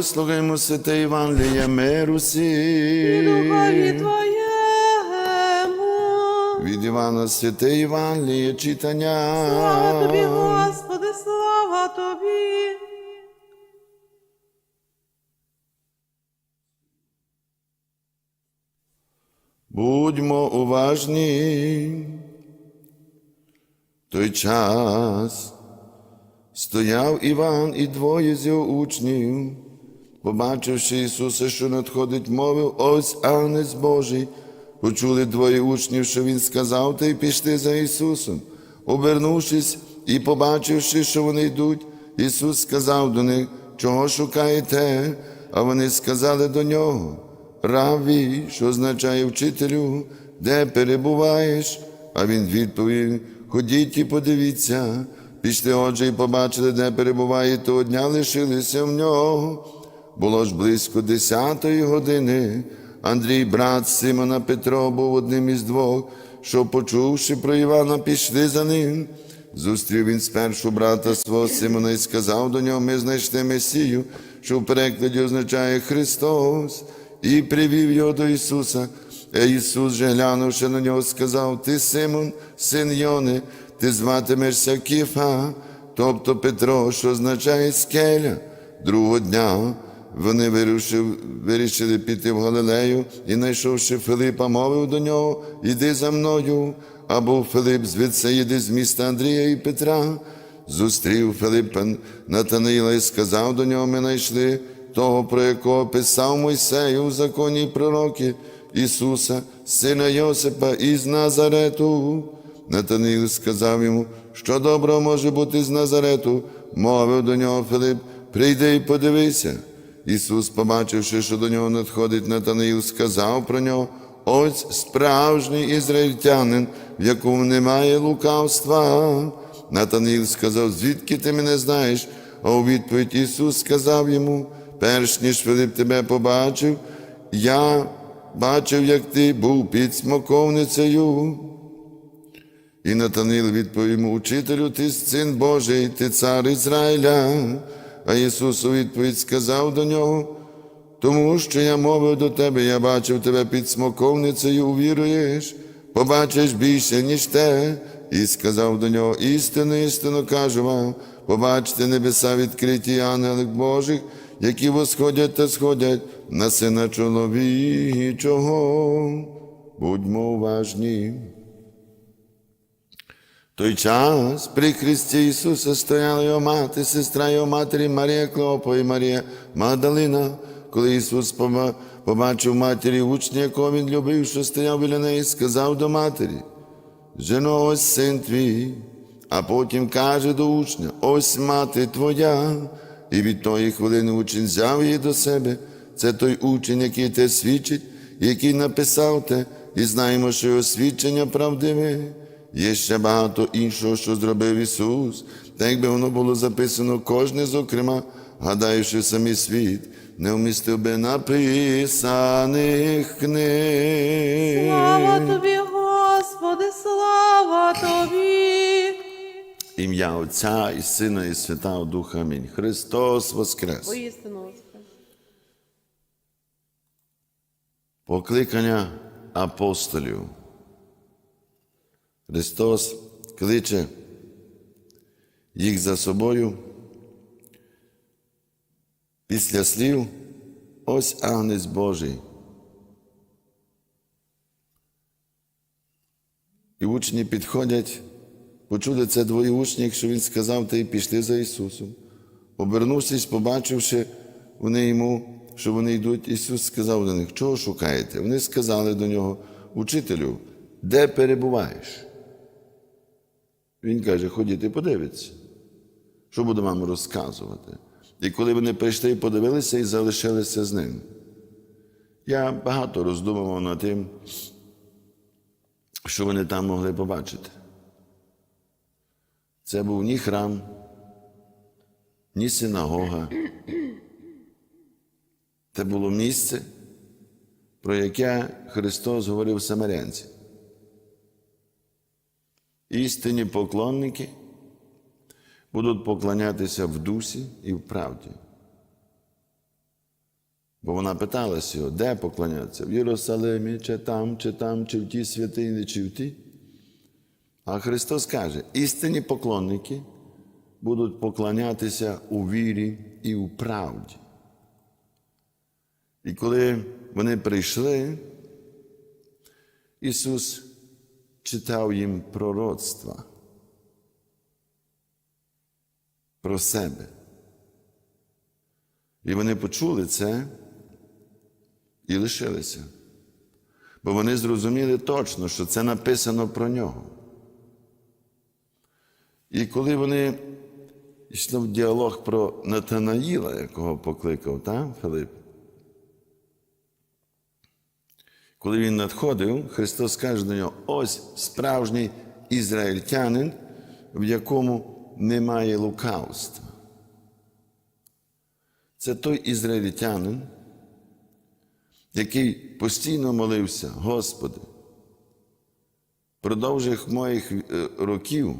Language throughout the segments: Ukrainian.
Слухаймо святе Євангеліє миру І духові Твоєму. Від Івана святе Євангеліє читання. Слава Тобі, Господи, слава Тобі. Будьмо уважні. Той час стояв Іван і двоє з його учнів, побачивши Ісуса, що надходить, мовив, ось Агнець Божий. Почули двоє учнів, що Він сказав, та й пішли за Ісусом. Обернувшись і побачивши, що вони йдуть, Ісус сказав до них, чого шукаєте? А вони сказали до нього, Раві, що означає вчителю, де перебуваєш? А він відповів: Ходіть і подивіться. Пішли, отже, і побачили, де перебуває, того дня лишилися в нього. Було ж близько десятої години. Андрій, брат Симона Петро, був одним із двох, що, почувши про Івана, пішли за ним. Зустрів він спершу брата свого Симона і сказав до нього: Ми знайшли Месію, що в перекладі означає Христос, і привів його до Ісуса. А Ісус же, глянувши на нього, сказав: Ти Симон, син Йони, ти зватимешся Кіфа, тобто Петро, що означає скеля. Другого дня вони вирушив, вирішили піти в Галилею і, знайшовши Филипа, мовив до нього: Іди за мною. А був Филип звідси їде з міста Андрія і Петра. Зустрів Филипа Натанаїла і сказав до нього: Ми знайшли того, про якого писав Мойсей у законі пророки Ісуса, сина Йосипа із Назарету. Натанаїл сказав йому, що доброго може бути з Назарету, мовив до нього Филип, прийди і подивися. Ісус, побачивши, що до нього надходить Натанаїл, сказав про нього: ось справжній ізраїльтянин, в якому немає лукавства. Натанаїл сказав, звідки ти мене знаєш? А у відповідь Ісус сказав йому, перш ніж Филип тебе побачив, я бачив, як ти був під смоковницею. І Натанил відповів йому, учителю, ти син Божий, ти цар Ізраїля. А Ісус у відповідь сказав до нього, тому що я мовив до тебе, я бачив тебе під смоковницею, увіруєш, побачиш більше, ніж те. І сказав до нього, істину, істину кажу вам, побачите небеса відкриті ангелів Божих, які восходять та сходять на сина чоловічого. Будьмо уважні. Той час при Христі Ісуса стояла його мати, сестра його матері Марія Клопа і Марія Магдалина. Коли Ісус побачив матері учня, якого він любив, що стояв біля неї, сказав до матері: Жено, ось син твій, а потім каже до учня: ось мати твоя. І від тої хвилини учень взяв її до себе. Це той учень, який те свідчить, який написав те, і знаємо, що його свідчення правдиве. Є ще багато іншого, що зробив Ісус, та якби воно було записано кожне, зокрема, гадаю, що самий світ не вмістив би написаних книг. Слава Тобі, Господи, слава Тобі. Ім'я Отця і Сина, і Святого Духа. Амінь. Христос Воскрес. Воістину Господи. Покликання апостолів. Христос кличе їх за собою. Після слів ось Агнець Божий. І учні підходять, почули це двоє учнів, що він сказав, та й пішли за Ісусом. Обернувшись, побачивши вони йому, що вони йдуть, Ісус сказав до них, чого шукаєте? Вони сказали до нього, учителю, де перебуваєш? Він каже, ходіть і подивіться, що буду вам розказувати. І коли вони прийшли і подивилися і залишилися з ним. Я багато роздумував над тим, що вони там могли побачити. Це був ні храм, ні синагога. Це було місце, про яке Христос говорив самарянцям. Істинні поклонники будуть поклонятися в дусі і в правді. Бо вона питалася його, де поклонятися? В Єрусалимі, чи там, чи там, чи в тій святині, чи в тій. А Христос каже: істинні поклонники будуть поклонятися у вірі і у правді. І коли вони прийшли, Ісус читав їм пророцтва про себе. І вони почули це і лишилися. Бо вони зрозуміли точно, що це написано про нього. І коли вони йшли в діалог про Натанаїла, якого покликав та, Филип, коли він надходив, Христос каже до нього: ось справжній ізраїльтянин, в якому немає лукавства. Це той ізраїльтянин, який постійно молився, Господи, продовжих моїх е, років,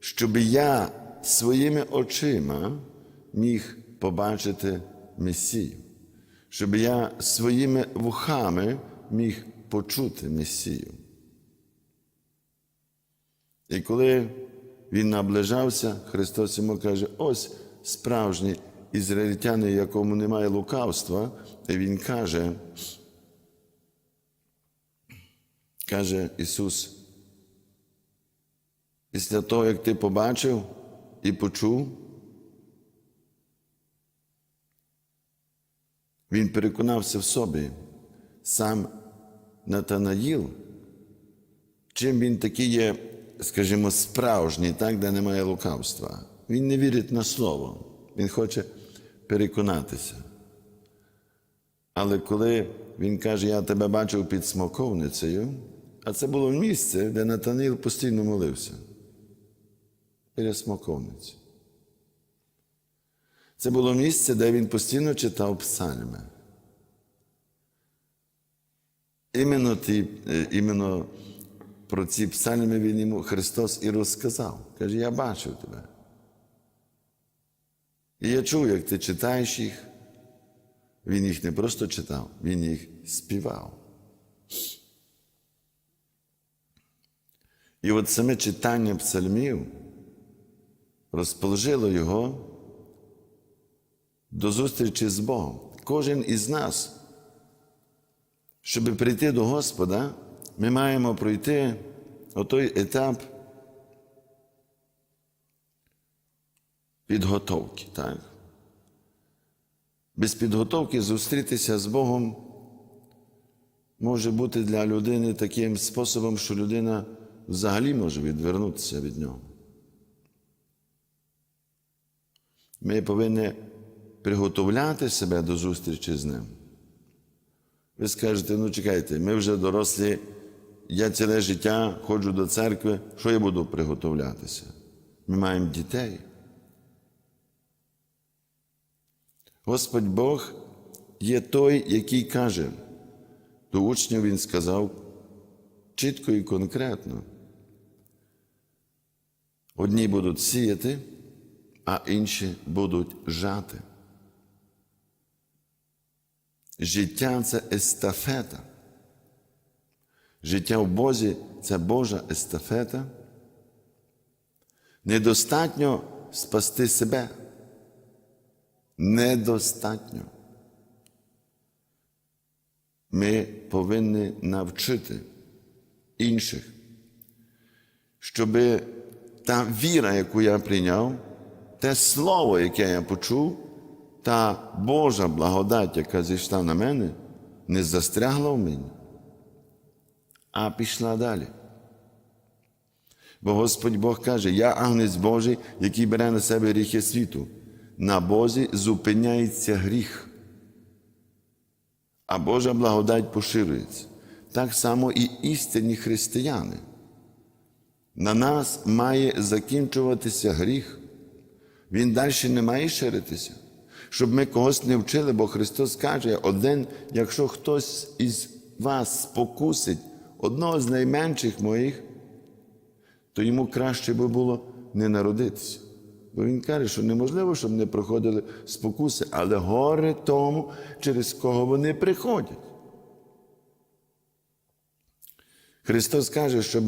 щоб я своїми очима міг побачити Месію, щоб я своїми вухами міг почути Месію. І коли він наближався, Христос йому каже: ось справжній ізраїльтянин, якому немає лукавства, і Він каже, каже Ісус, після того, як ти побачив і почув, він переконався в собі, сам Натанаїл, чим він такий є, скажімо, справжній, так, де немає лукавства. Він не вірить на слово, він хоче переконатися. Але коли він каже, я тебе бачив під смоковницею, а це було місце, де Натаніл постійно молився. Біля смоковниці. Це було місце, де він постійно читав псальми. Іменно, ті, е, іменно про ці псальми він йому Христос і розказав. Каже, я бачив тебе. І я чув, як ти читаєш їх. Він їх не просто читав, він їх співав. І от саме читання псальмів розположило його до зустрічі з Богом. Кожен із нас, щоб прийти до Господа, ми маємо пройти отой етап підготовки. Так? Без підготовки зустрітися з Богом може бути для людини таким способом, що людина взагалі може відвернутися від нього. Ми повинні приготовляти себе до зустрічі з ним. Ви скажете, ну чекайте, ми вже дорослі, я ціле життя ходжу до церкви, що я буду приготовлятися? Ми маємо дітей. Господь Бог є той, який каже, до учнів Він сказав чітко і конкретно. Одні будуть сіяти, а інші будуть жати. Життя це естафета. Життя в Бозі це Божа естафета. Недостатньо спасти себе. Недостатньо. Ми повинні навчити інших, щоб та віра, яку я прийняв, те слово, яке я почув, та Божа благодать, яка зійшла на мене, не застрягла в мені, а пішла далі. Бо Господь Бог каже: Я агнець Божий, який бере на себе гріхи світу. На Бозі зупиняється гріх, а Божа благодать поширюється. Так само і істинні християни. На нас має закінчуватися гріх. Він далі не має ширитися, щоб ми когось не вчили, бо Христос каже, один, якщо хтось із вас спокусить одного з найменших моїх, то йому краще би було не народитися. Бо він каже, що неможливо, щоб не проходили спокуси, але горе тому, через кого вони приходять. Христос каже, щоб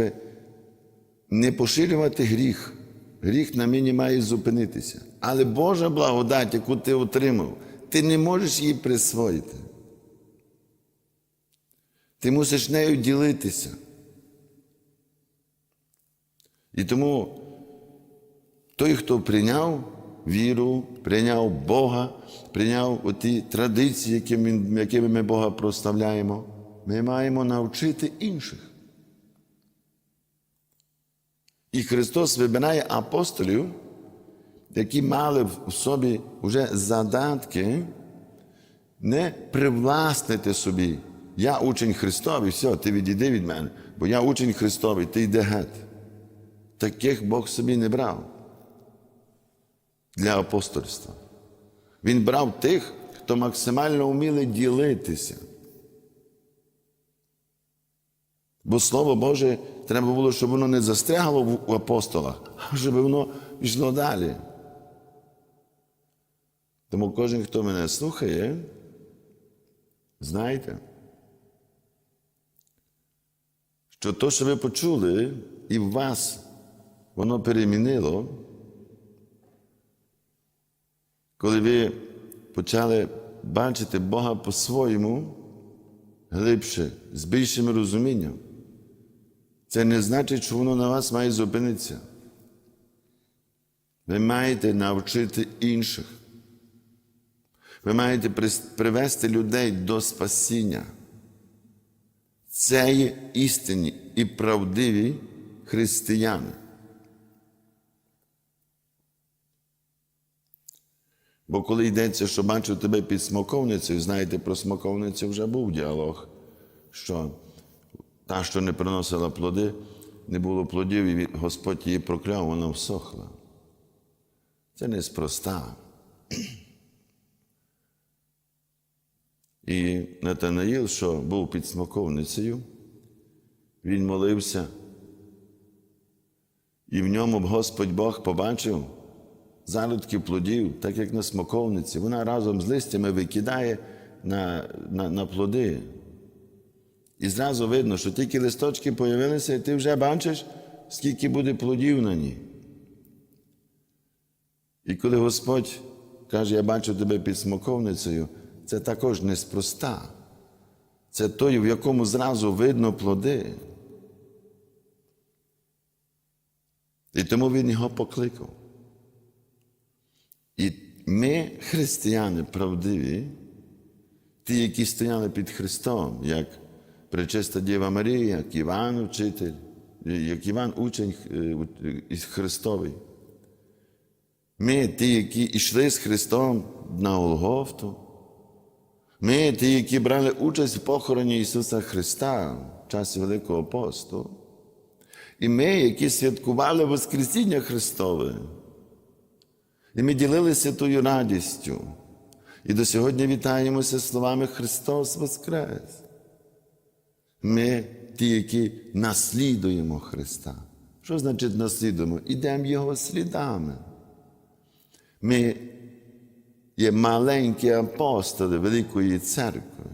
не поширювати гріх. Гріх на мені має зупинитися. Але Божа благодать, яку ти отримав, ти не можеш її присвоїти. Ти мусиш нею ділитися. І тому той, хто прийняв віру, прийняв Бога, прийняв оті традиції, якими, ми Бога прославляємо, ми маємо навчити інших. І Христос вибирає апостолів, які мали в собі вже задатки не привласнити собі. Я учень Христовий, все, ти відійди від мене, бо я учень Христовий, ти йди геть. Таких Бог собі не брав для апостольства. Він брав тих, хто максимально вміли ділитися. Бо Слово Боже треба було, щоб воно не застрягало в- апостолах, а щоб воно пішло далі. Тому кожен, хто мене слухає, знайте, що то, що ви почули, і в вас воно перемінило, коли ви почали бачити Бога по-своєму глибше, з більшим розумінням, це не значить, що воно на вас має зупинитися. Ви маєте навчити інших. Ви маєте привести людей до спасіння. Це є істинні і правдиві християни. Бо коли йдеться, що бачу тебе під смоковницею, знаєте, про смоковницю вже був діалог, що та, що не приносила плоди, не було плодів, і Господь її прокляв, вона всохла. Це неспроста. І Натанаїл, що був під смоковницею, він молився, і в ньому Господь Бог побачив зародків плодів, так як на смоковниці. Вона разом з листями викидає на, на, на плоди. І зразу видно, що тільки листочки появилися, і ти вже бачиш, скільки буде плодів на ній. І коли Господь каже, я бачу тебе під смоковницею, це також неспроста. Це той, в якому зразу видно плоди. І тому він його покликав. І ми, християни правдиві, ті, які стояли під Христом, як Пречиста Діва Марія, як Іван учитель, як Іван учень е, Христовий. Ми ті, які йшли з Христом на Голгофту. Ми ті, які брали участь в похороні Ісуса Христа в часі Великого посту. І ми, які святкували Воскресіння Христове. І ми ділилися тою радістю. І до сьогодні вітаємося словами Христос Воскрес. Ми ті, які наслідуємо Христа. Що значить наслідуємо? Ідемо Його слідами. Ми є маленькі апостоли Великої церкви.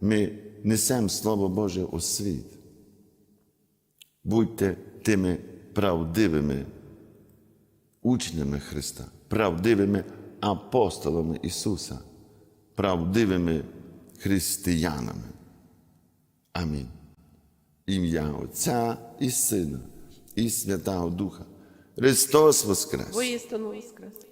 Ми несемо Слово Боже у світ. Будьте тими правдивими учнями Христа, правдивими апостолами Ісуса, правдивими християнами. Амінь. Ім'я Отця і Сина, і Святого Духа. Христос Воскрес! Воістину воскрес.